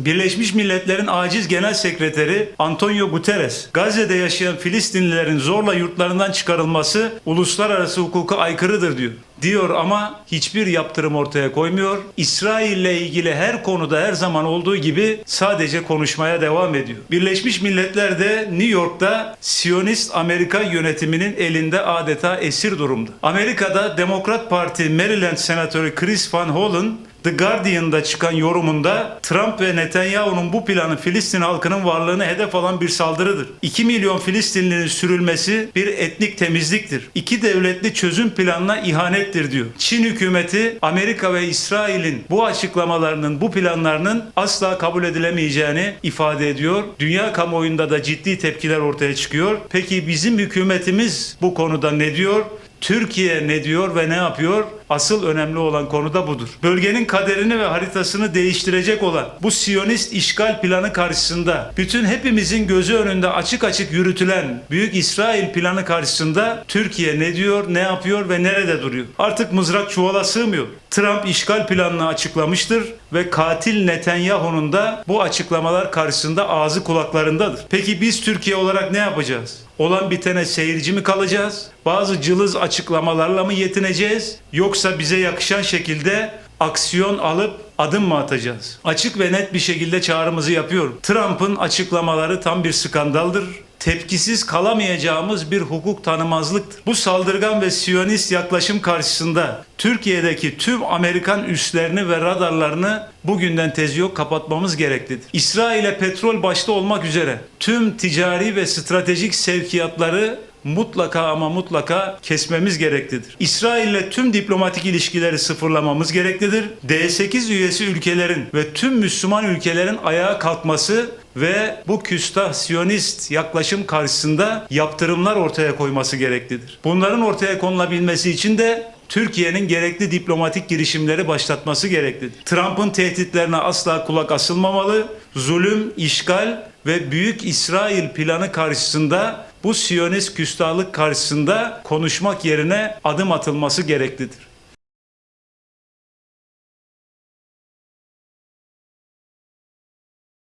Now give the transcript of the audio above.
Birleşmiş Milletler'in aciz genel sekreteri Antonio Guterres, Gazze'de yaşayan Filistinlilerin zorla yurtlarından çıkarılması uluslararası hukuka aykırıdır diyor. Diyor ama hiçbir yaptırım ortaya koymuyor. İsrail ile ilgili her konuda her zaman olduğu gibi sadece konuşmaya devam ediyor. Birleşmiş Milletler de New York'ta Siyonist Amerika yönetiminin elinde adeta esir durumda. Amerika'da Demokrat Parti Maryland Senatörü Chris Van Hollen The Guardian'da çıkan yorumunda Trump ve Netanyahu'nun bu planı Filistin halkının varlığını hedef alan bir saldırıdır. 2 milyon Filistinlinin sürülmesi bir etnik temizliktir. İki devletli çözüm planına ihanettir diyor. Çin hükümeti Amerika ve İsrail'in bu açıklamalarının, bu planlarının asla kabul edilemeyeceğini ifade ediyor. Dünya kamuoyunda da ciddi tepkiler ortaya çıkıyor. Peki bizim hükümetimiz bu konuda ne diyor? Türkiye ne diyor ve ne yapıyor? Asıl önemli olan konu da budur. Bölgenin kaderini ve haritasını değiştirecek olan bu Siyonist işgal planı karşısında bütün hepimizin gözü önünde açık açık yürütülen Büyük İsrail planı karşısında Türkiye ne diyor, ne yapıyor ve nerede duruyor? Artık mızrak çuvala sığmıyor. Trump işgal planını açıklamıştır ve katil Netanyahu'nun da bu açıklamalar karşısında ağzı kulaklarındadır. Peki biz Türkiye olarak ne yapacağız? Olan bitene seyirci mi kalacağız? Bazı cılız açıklamalarla mı yetineceğiz? Yoksa bize yakışan şekilde aksiyon alıp adım mı atacağız? Açık ve net bir şekilde çağrımızı yapıyorum. Trump'ın açıklamaları tam bir skandaldır. Tepkisiz kalamayacağımız bir hukuk tanımazlıktır. Bu saldırgan ve siyonist yaklaşım karşısında Türkiye'deki tüm Amerikan üslerini ve radarlarını bugünden tezi yok kapatmamız gereklidir. İsrail'e petrol başta olmak üzere tüm ticari ve stratejik sevkiyatları mutlaka ama mutlaka kesmemiz gereklidir. İsrail ile tüm diplomatik ilişkileri sıfırlamamız gereklidir. D8 üyesi ülkelerin ve tüm Müslüman ülkelerin ayağa kalkması ve bu küstah siyonist yaklaşım karşısında yaptırımlar ortaya koyması gereklidir. Bunların ortaya konulabilmesi için de Türkiye'nin gerekli diplomatik girişimleri başlatması gereklidir. Trump'ın tehditlerine asla kulak asılmamalı. Zulüm, işgal ve büyük İsrail planı karşısında bu Siyonist küstahlık karşısında konuşmak yerine adım atılması gereklidir.